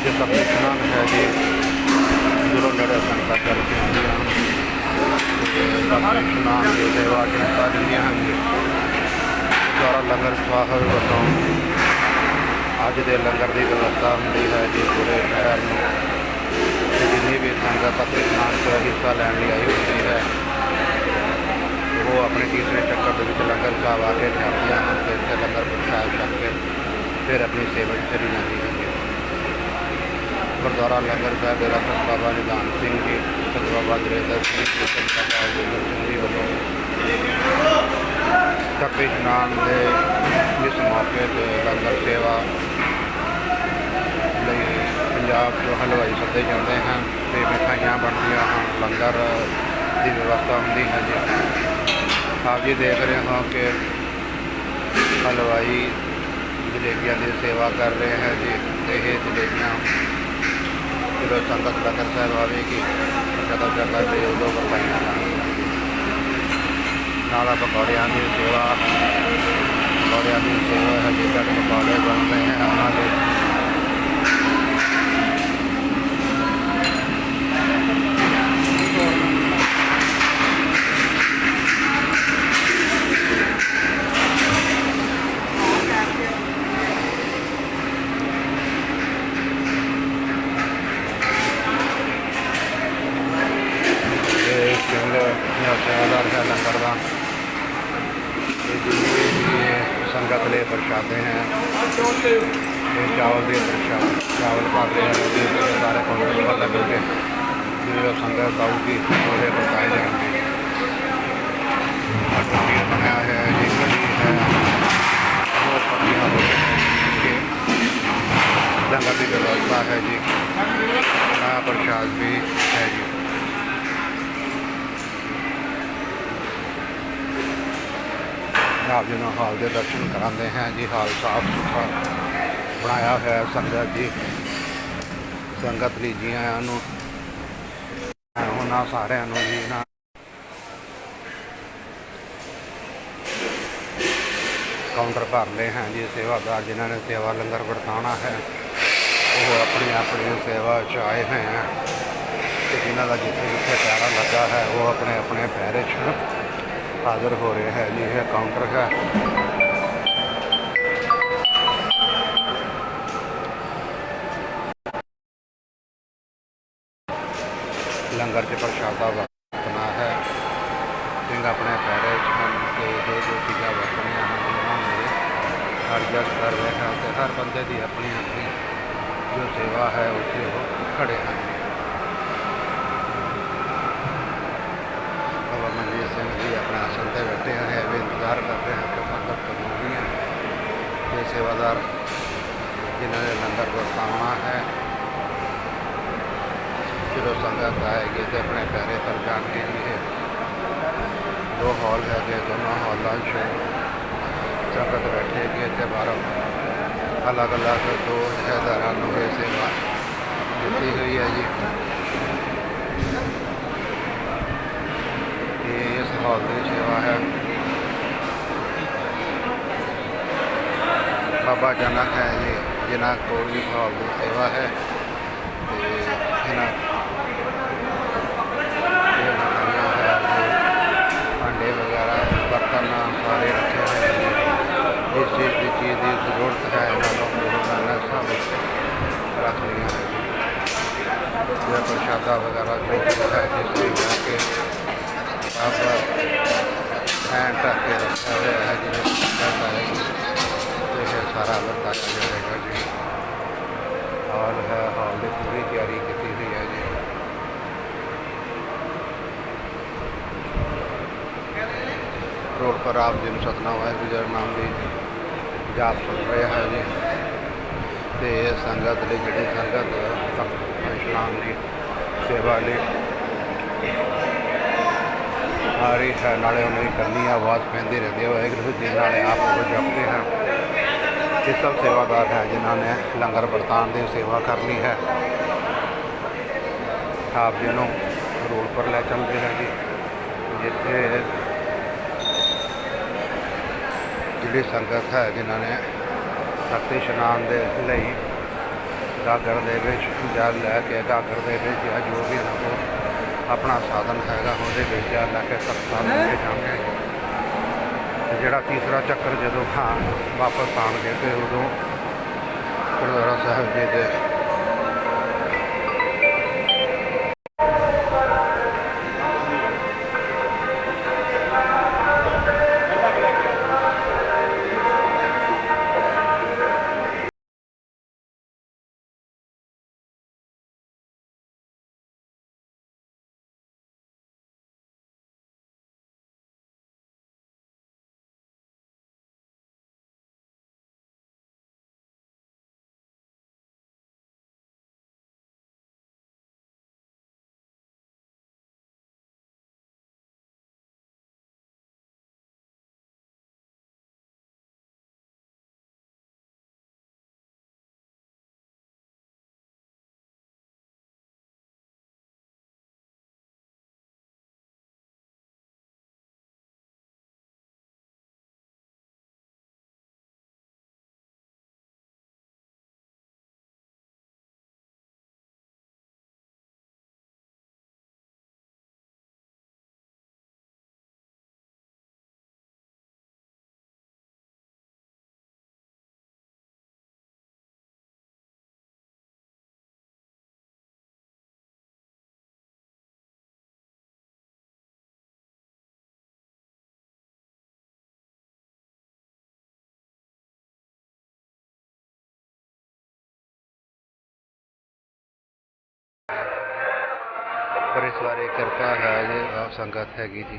ਅੱਜ ਤੱਕ ਇਸ਼ਨਾਨ ਹੈ ਜੀ। ਜਦੋਂ ਨੇੜੇ ਸੰਗਤਾਂ ਕਰਕੇ ਆਉਂਦੀਆਂ ਹਨ, ਤੇ ਤੱਕ ਇਸ਼ਨਾਨ ਦੀ ਸੇਵਾ ਜਨਤਾ ਦਿੰਦੀਆਂ ਹਨ ਜੀ। ਦੁਆਰਾ ਲੰਗਰ ਸਾਹਿਬ ਵੱਲੋਂ ਅੱਜ ਦੇ ਲੰਗਰ ਦੀ ਵਿਵਸਥਾ ਹੁੰਦੀ ਹੈ ਜੇ ਪੂਰੇ ਸ਼ਹਿਰ ਨੂੰ। ਜਿੰਨੀ ਵੀ ਸੰਗਤ ਅਤੇ ਇਸ਼ਨਾਨ 'ਚ ਹਿੱਸਾ ਲੈਣ ਲਈ ਆਈ ਹੁੰਦੀ ਹੈ, ਉਹ ਆਪਣੇ ਤੀਸਰੇ ਚੱਕਰ ਦੇ ਵਿੱਚ ਲੰਗਰ ਸਾਹਿਬ ਆ ਕੇ ਜਾਂਦੀਆਂ ਹਨ ਤੇ ਇੱਥੇ ਲੰਗਰ ਪ੍ਰਸ਼ਾਦ ਕਰਕੇ ਫਿਰ ਆਪਣੀ ਸੇਵਾ 'ਚ ਚਲੀ ਜਾਂਦੀ ਹੈ। ਗੁਰਦੁਆਰਾ ਲੰਗਰ ਸਾਹਿਬ ਦੇ ਰਸਤ ਬਾਬਾ ਨਿਧਾਨ ਸਿੰਘ ਜੀ ਸਤ ਬਾਬਾ ਦਰੇਦਰ ਸਿੰਘ ਜੀ ਸੰਤ ਬਾਬਾ ਜੋਗਰ ਸਿੰਘ ਜੀ ਵੱਲੋਂ ਤਪੇ ਇਸ਼ਨਾਨ ਦੇ ਇਸ ਮੌਕੇ ਤੇ ਲੰਗਰ ਸੇਵਾ ਲਈ ਪੰਜਾਬ ਤੋਂ ਹਲਵਾਈ ਸੱਦੇ ਜਾਂਦੇ ਹਨ ਤੇ ਮਿਠਾਈਆਂ ਬਣਦੀਆਂ ਹਨ। ਲੰਗਰ ਦੀ ਵਿਵਸਥਾ ਹੁੰਦੀ ਹੈ ਜੀ। ਆਪ ਜੀ ਦੇਖ ਰਹੇ ਹੋ ਕਿ ਹਲਵਾਈ ਜਲੇਬੀਆਂ ਦੀ ਸੇਵਾ ਕਰ ਰਹੇ ਹੈ ਜੀ। ਤੇ ਇਹ ਜਲੇਬੀਆਂ ਜਦੋਂ ਸੰਗਤ ਲੰਗਰ ਸਾਹਿਬ ਆਵੇਗੀ ਜਦੋਂ ਜਗ੍ਹਾ ਤੇ ਉਦੋਂ ਵਰਤਾਈਆਂ ਜਾਣਗੀਆਂ ਨਾਲਾ ਪਕੌੜਿਆਂ ਦੀ ਸੇਵਾ ਪਕੌੜਿਆਂ ਦੀ ਸੇਵਾ ਹੈ ਜਿੱਦਾਂ ਕਿ ਪਕੌੜੇ ਬਣਦੇ ਹਨ ਉਹਨਾਂ ਦੇ ਇਹ ਸਿੰਘ ਜਾਂ ਸੇਵਾਦਾਰ ਹੈ ਲੰਗਰ ਦਾ ਇਹ ਜਿੰਨੇ ਵੀ ਸੰਗਤ ਲਈ ਪ੍ਰਸ਼ਾਦੇ ਹੈ ਇਹ ਚਾਵਲ ਦੇ ਪ੍ਰਸ਼ਾਦ ਚਾਵਲ ਪਾਤੇ ਹਨ ਉਹਦੇ ਉੱਤੇ ਸਾਰੇ ਕਾਊਂਟਰ ਪਰ ਲੱਗਣਗੇ ਜਿਵੇਂ ਸੰਗਤ ਆਊਗੀ ਉਹਦੇ ਪਕਾਏ ਜਾਣਗੇ ਆਹ ਪਨੀਰ ਬਣਿਆ ਹੈ ਜੀ ਕੜੀ ਹੈ ਬਹੁਤ ਸਾਰੀਆਂ ਇਹ ਲੰਗਰ ਦੀ ਵਿਵਸਥਾ ਹੈ ਜੀ ਆ ਪ੍ਰਸ਼ਾਦ ਵੀ ਹੈ ਜੀ ਆਪ ਜੀ ਨੂੰ ਹਾਲ ਦੇ ਦਰਸ਼ਨ ਕਰਾਉਂਦੇ ਹਾਂ ਜੀ, ਹਾਲ ਸਾਫ਼ ਸੁਥਰਾ ਬਣਾਇਆ ਹੋਇਆ ਹੈ ਸੰਗਤ ਜੀ। ਸੰਗਤ ਲਈ ਜੀ ਆਇਆਂ ਨੂੰ, ਉਹਨਾਂ ਸਾਰਿਆਂ ਨੂੰ ਜੀ ਨਾ। ਕਾਊਂਟਰ ਭਰ ਲਏ ਹਨ ਜੀ, ਸੇਵਾਦਾਰ ਜਿਨ੍ਹਾਂ ਨੇ ਸੇਵਾ ਲੰਗਰ ਵਰਤਾਉਣਾ ਹੈ, ਉਹ ਆਪਣੀ ਆਪਣੀ ਸੇਵਾ ਚ ਆਏ ਹੋਏ ਹਨ ਤੇ ਜਿਨ੍ਹਾਂ ਦਾ ਜਿੱਥੇ ਜਿੱਥੇ ਪਿਆਰਾ ਲੱਗਾ ਹੈ, ਉਹ ਆਪਣੇ ਆਪਣੇ ਪੈਰੇ 'ਚ ਹਾਜ਼ਰ ਹੋ ਰਿਹਾ ਹੈ ਜੀ, ਇਹ ਕਾਊਂਟਰ ਹੈ। ਲੰਗਰ 'ਚ ਪ੍ਰਸ਼ਾਦਾ ਵਰਤਣਾ ਹੈ। ਸਿੰਘ ਆਪਣੇ ਪੈਰੇ ਹਨ ਤੇ ਦੋ ਦੋ ਚੀਜ਼ਾਂ ਵਰਤਣੀਆਂ ਹਨ, ਉਹਨਾਂ ਨੂੰ ਐਡਜਸਟ ਕਰ ਰਹੇ ਹਨ ਤੇ ਹਰ ਬੰਦੇ ਦੀ ਆਪਣੀ ਆਪਣੀ ਜੋ ਸੇਵਾ ਹੈ, ਉੱਥੇ ਉਹ ਖੜੇ ਹਨ। ਬਾਬਾ ਮਨਜੀਤ ਸਿੰਘ ਜੀ ਆਪਣੇ ਆਸਣ ਤੇ ਬੈਠੇ ਹਨ ਇਹ ਵੀ ਇੰਤਜ਼ਾਰ ਕਰਦੇ ਹਨ ਕਿ ਸੰਗਤ ਕਦੋਂ ਆਉਣੀ ਹੈ। ਤੇ ਸੇਵਾਦਾਰ ਜਿਨ੍ਹਾਂ ਨੇ ਲੰਗਰ ਵਰਤਾਉਣਾ ਹੈ ਜਦੋਂ ਸੰਗਤ ਆਏਗੀ ਤੇ ਆਪਣੇ ਪੈਰੇ ਪਰ ਜਾਣ ਕੇ लिए ਦੋ ਹਾਲ ਹੈਗੇ ਦੋਨੋਂ ਹਾਲਾਂ 'ਚ ਸੰਗਤ ਬੈਠੇਗੀ ਤੇ ਬਾਹਰੋਂ। ਅਲੱਗ ਅਲੱਗ ਦੋ ਜਥੇਦਾਰਾਂ ਨੂੰ ਇਹ ਸੇਵਾ ਦਿੱਤੀ ਹੋਈ ਹੈ ਜੀ। ਇਹ ਇਸ ਹਾਲ ਦੀ ਸੇਵਾ ਹੈ ਬਾਬਾ ਜਨਕ ਹੈ ਜੀ ਜਿਨ੍ਹਾਂ ਕੋਲ ਵੀ ਹਾਲ ਦੀ ਸੇਵਾ ਹੈ ਤੇ ਇਹਨਾਂ ਇਹ ਮਠਾਈਆਂ ਹੈ ਤੇ ਭਾਂਡੇ ਵਗੈਰਾ ਬਰਤਨ ਸਾਰੇ ਰੱਖੇ ਹੋਏ ਨੇ ਜਿਸ ਚੀਜ਼ ਦੀ ਚੀਜ਼ ਦੀ ਜ਼ਰੂਰਤ ਹੈ ਇਹਨਾਂ ਨੂੰ ਗੁਰੂ ਨਾਨਕ ਸਭ ਰੱਖ ਲਈਆਂ ਹੈ ਇਹ ਪ੍ਰਸ਼ਾਦਾ ਵਗੈਰਾ ਜੋ ਵੀ ਹੈ ਜਿਸ ਦੀ ਜਾ ਕੇ ਆਪ ਹੈਂਡ ਢੱਕ ਕੇ ਰੱਖਿਆ ਹੋਇਆ ਹੈ ਜਿਵੇਂ ਸੰਗਤ ਆਏਗੀ ਤੇ ਇਹ ਸਾਰਾ ਵਰਤਾਇਆ ਜਾਏਗਾ ਜੀ। ਹਾਲ ਹੈ, ਹਾਲ ਦੀ ਪੂਰੀ ਤਿਆਰੀ ਕੀਤੀ ਹੋਈ ਹੈ ਜੀ। ਰੋਡ ਪਰ ਆਪ ਜੀ ਨੂੰ ਸਤਨਾਮ ਵਾਹਿਗੁਰੂ ਜੀ ਨਾਮ ਦੀ ਜਾਪ ਸੁਣ ਰਹੇ ਹੈ ਜੀ। ਤੇ ਇਹ ਸੰਗਤ ਲਈ ਜਿਹੜੀ ਸੰਗਤ ਸਤ ਇਸਲਾਮ ਦੀ ਸੇਵਾ ਲਈ ਆ ਰਹੀ ਹੈ, ਨਾਲੇ ਉਹਨਾਂ ਦੀ ਕਰਨੀ ਆਵਾਜ਼ ਪੈਂਦੀ ਰਹਿੰਦੀ ਹੈ ਵਾਹਿਗੁਰੂ ਜੀ ਨਾਲੇ ਆਪ ਉਹ ਜਪਦੇ ਹਾਂ। ਇਹ ਸਭ ਸੇਵਾਦਾਰ ਹੈ, ਜਿਨ੍ਹਾਂ ਨੇ ਲੰਗਰ ਵਰਤਾਨ ਦੀ ਸੇਵਾ ਕਰਨੀ ਹੈ। ਆਪ ਜੀ ਨੂੰ ਰੋਡ ਪਰ ਲੈ ਚੱਲਦੇ ਹਾਂ ਜੀ। ਜਿੱਥੇ ਜਿਹੜੀ ਸੰਗਤ ਹੈ, ਜਿਨ੍ਹਾਂ ਨੇ ਤਖਤ ਇਸ਼ਨਾਨ ਦੇ ਲਈ ਗਾਗਰ ਦੇ ਵਿੱਚ ਜਲ ਲੈ ਕੇ ਗਾਗਰ ਦੇ ਵਿੱਚ ਜਾਂ ਜੋ ਵੀ ਇਹਨਾਂ ਕੋਲ ਆਪਣਾ ਸਾਧਨ ਹੈਗਾ ਉਹਦੇ ਵਿੱਚ ਜਲ ਲੈ ਕੇ ਤਖਤਾਂ ਲੈ ਕੇ ਜਾਂਦੇ ਤੇ ਜਿਹੜਾ ਤੀਸਰਾ ਚੱਕਰ ਜਦੋਂ ਹਾਂ ਵਾਪਸ ਆਣਗੇ ਤੇ ਉਦੋਂ ਗੁਰਦੁਆਰਾ ਸਾਹਿਬ ਜੀ ਦੇ ਪਰ ਇਸ ਬਾਰੇ ਕਿਰਪਾ ਹੈ ਜੀ ਆਪ ਸੰਗਤ ਹੈਗੀ ਜੀ।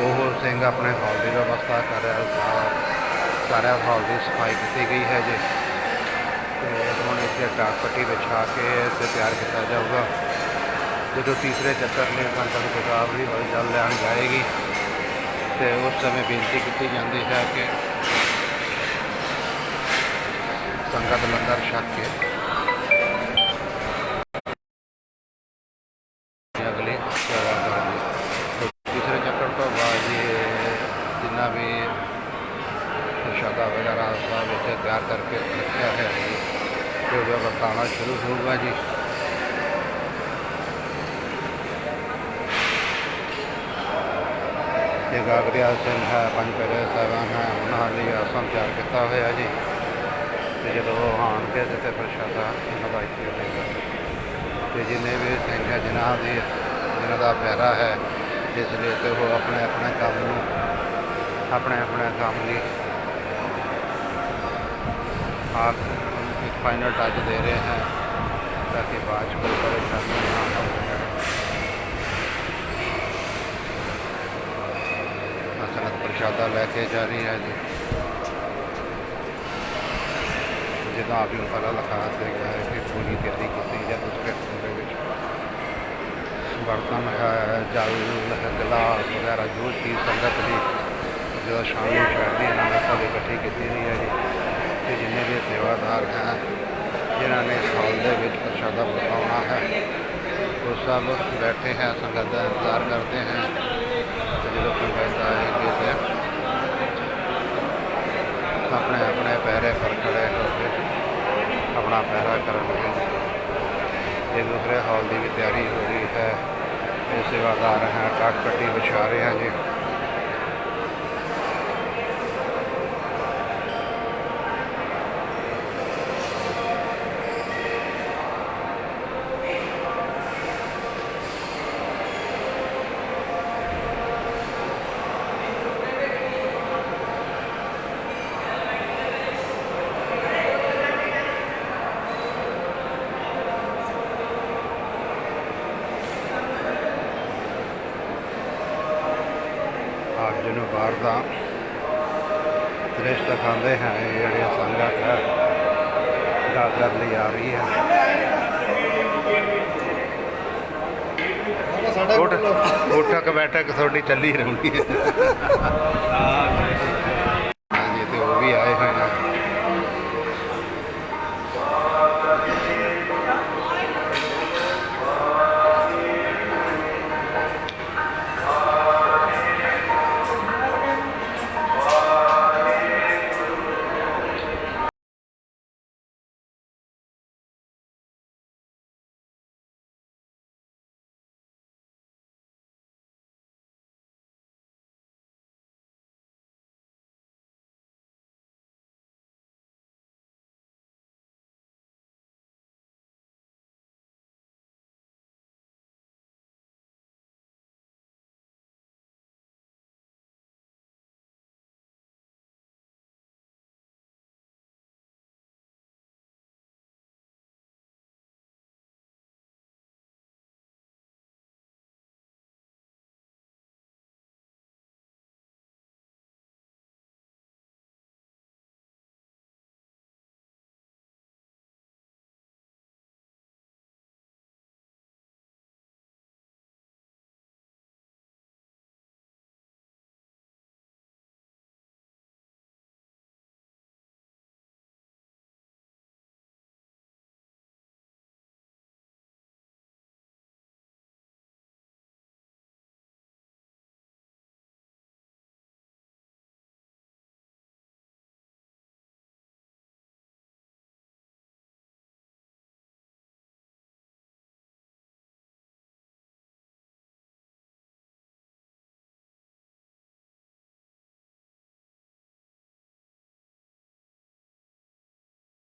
ਉਹ ਸਿੰਘ ਆਪਣੇ ਹਾਲ ਦੀ ਵਿਵਸਥਾ ਕਰ ਰਿਹਾ ਸਾ- ਸਾਰਾ ਹਾਲ ਦੀ ਸਫ਼ਾਈ ਕੀਤੀ ਗਈ ਹੈ ਜੀ। ਤੇ ਹੁਣ ਇੱਥੇ ਡਾਕ ਪੱਟੀ ਵਿਛਾ ਕੇ ਇੱਥੇ ਤਿਆਰ ਕੀਤਾ ਜਾਊਗਾ। ਜਦੋਂ ਤੀਸਰੇ ਚੱਕਰ ਨੇ ਸੰਗਤ ਕਿਤਾਬ ਦੀ ਵੱਲ ਚੱਲ ਲੈਣ ਜਾਏਗੀ, ਤੇ ਉਸ ਸਮੇਂ ਬੇਨਤੀ ਕੀਤੀ ਜਾਂਦੀ ਹੈ ਕਿ ਸੰਗਤ ਲੰਗਰ ਛਕ ਕੇ ਅਗਲੀ ਸੇਵਾ ਕਰਾਂਗੇ ਤੀਸਰੇ ਚੱਕਰ ਤੋਂ ਬਾਅਦ ਜੀ ਜਿੰਨਾ ਵੀ ਪ੍ਰਸ਼ਾਦਾ ਵਗੈਰਾ ਸਭ ਵਿੱਚ ਤਿਆਰ ਕਰਕੇ ਰੱਖਿਆ ਹੈ ਜੀ ਤੇ ਉਹਦਾ ਵਰਤਾਣਾ ਸ਼ੁਰੂ ਹੋਊਗਾ ਜੀ ਇਹ ਗਾਗਰਿਆ ਸਿੰਘ ਹੈ, ਪੰਜ ਪਿਆਰੇ ਸਾਹਿਬਾਨ ਹੈ, ਉਹਨਾਂ ਲਈ ਆਸਨ ਤਿਆਰ ਕੀਤਾ ਹੋਇਆ ਜੀ। ਤੇ ਜਦੋਂ ਉਹ ਆਉਣਗੇ ਤੇ ਫਿਰ ਪ੍ਰਸ਼ਾਦਾ ਇਹਨਾਂ ਦਾ ਇੱਥੇ ਹੋਵੇਗਾ ਤੇ ਜਿੰਨੇ ਵੀ ਸਿੰਘ ਹੈ, ਜਿਨ੍ਹਾਂ ਦੀ, ਜਿਨ੍ਹਾਂ ਦਾ ਪਿਆਰਾ ਹੈ, ਇਸ ਲਈ ਤੇ ਉਹ ਆਪਣੇ ਆਪਣੇ ਕੰਮ ਨੂੰ, ਆਪਣੇ ਆਪਣੇ ਕੰਮ ਲਈ ਆਪ ਇੱਕ ਫਾਈਨਲ ਟੱਚ ਦੇ ਰਹੇ ਹਨ ਤਾਂ ਕਿ ਬਾਅਦ 'ਚ ਕੋਈ ਪਰੇਸ਼ਾਨੀ ਨਾ ਹੋਵੇ ਸੰਗਤ ਪ੍ਰਸ਼ਾਦਾ ਲੈ ਕੇ ਜਾ ਰਹੀ ਹੈ ਜੀ। ਜਿੱਦਾਂ ਆਪ ਨੂੰ ਪਤਾ ਲਗਾ ਸੀਗਾ ਕਿ ਪੂਰੀ ਤਿਆਰੀ ਕੀਤੀ ਜਾਂ ਉਸ ਕਿਸਮ ਦੇ ਵਿੱਚ। ਬਰਤਨ ਹੈ, ਜਲ ਗਲਾਸ ਵਗੈਰਾ, ਜੋ ਚੀਜ਼ ਸੰਗਤ ਦੀ ਜੋ ਸ਼ਾਮਿਲ ਕਰਦੀ ਇਹਨਾਂ ਨੇ ਸਭ ਇਕੱਠੀ ਕੀਤੀ ਹੋਈ ਹੈ ਜੀ। ਤੇ ਜਿੰਨੇ ਵੀ ਸੇਵਾਦਾਰ ਹੈ, ਜਿਨ੍ਹਾਂ ਨੇ ਹਾਲ ਦੇ ਵਿੱਚ ਪ੍ਰਸ਼ਾਦਾ ਪਕਾਉਣਾ ਹੈ, ਉਹ ਸਭ ਬੈਠੇ ਹੈ, ਸੰਗਤ ਦਾ ਇੰਤਜ਼ਾਰ ਕਰਦੇ हैं ਤੇ ਜਦੋਂ ਪੈਸਾ ਆਏਗੀ ਤੇ ਆਪਣੇ ਆਪਣੇ ਪੈਰੇ ਪਰ ਖੜੇ ਹੋ ਕੇ ਆਪਣਾ ਪਹਿਰਾ ਕਰਨ ਕਰਨਗੇ ਤੇ ਦੂਸਰੇ ਹਾਲ ਦੀ ਵੀ ਤਿਆਰੀ ਹੋ ਰਹੀ ਹੈ। ਇਹ ਸੇਵਾਦਾਰ ਹੈ ਟਾਕ ਪੱਟੀ ਵਿਛਾ ਰਹੇ ਹਨ ਜੀ। ਉਠ ਉਠਕ ਬੈਠਕ ਤੁਹਾਡੀ ਚੱਲੀ ਰਹੂਗੀ।